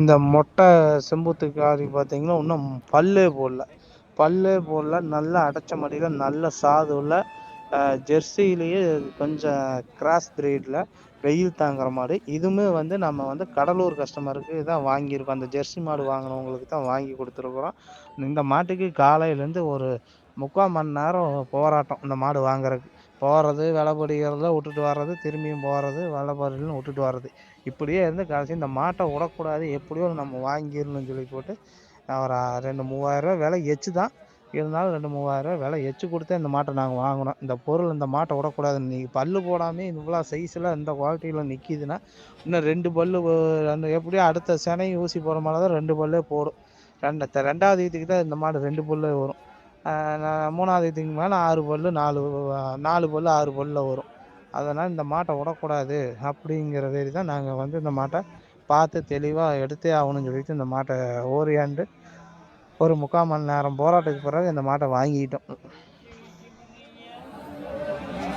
இந்த மொட்டை செம்பூத்துக்காரி பார்த்தீங்கன்னா இன்னும் பல்லே போடல. பல்லே போடல. நல்லா அடைச்ச மடியில் நல்ல சாது உள்ள ஜெர்சியிலேயே கொஞ்சம் கிராஸ் பிரீடில் வெயில் தாங்குற மாடு இதுவுமே வந்து நம்ம வந்து கடலூர் கஸ்டமருக்கு தான் வாங்கியிருக்கோம். அந்த ஜெர்சி மாடு வாங்கினவங்களுக்கு தான் வாங்கி கொடுத்துருக்குறோம். இந்த மாட்டுக்கு காலையிலேருந்து ஒரு முக்கால் மணி நேரம் போராட்டம் இந்த மாடு வாங்குறதுக்கு. போகிறது வெலை பிடிக்கிறத விட்டுட்டு வர்றது திரும்பியும் போகிறது வெலை படின்னு விட்டுட்டு வர்றது. இப்படியே இருந்து கடைசி இந்த மாட்டை விடக்கூடாது. எப்படியோ நம்ம வாங்கிடணும்னு சொல்லி போட்டு ஒரு ரெண்டு மூவாயிரரூவா விலை எச்சு தான் இருந்தாலும் ரெண்டு மூவாயிரரூவா விலை எச்சு கொடுத்து இந்த மாட்டை நாங்கள் வாங்கினோம் இந்த பொருள் இந்த மாட்டை விடக்கூடாது. நீங்கள் பல்லு போடாமல் இவ்வளோ சைஸில் இந்த குவாலிட்டியில் நிற்கிதுன்னா இன்னும் ரெண்டு பல்லு ரெண்டு எப்படியோ அடுத்த செனை ஊசி போகிற மாதிரி தான் ரெண்டு பல்லே போடும். ரெண்டு ரெண்டாவது வீட்டுக்கு தான் இந்த மாடு ரெண்டு பல்லு வரும். மூணாவது இதுக்கு மேலே ஆறு பல்லு நாலு நாலு பல்லு ஆறு பல்லில் வரும். அதனால் இந்த மாட்டை விடக்கூடாது அப்படிங்கிற மாரி தான் நாங்கள் வந்து இந்த மாட்டை பார்த்து தெளிவாக எடுத்தே ஆகணும்னு சொல்லிட்டு இந்த மாட்டை ஓரியாண்டு ஒரு முக்கால் மணி நேரம் போராட்டத்துக்கு பிறகு இந்த மாட்டை வாங்கிக்கிட்டோம்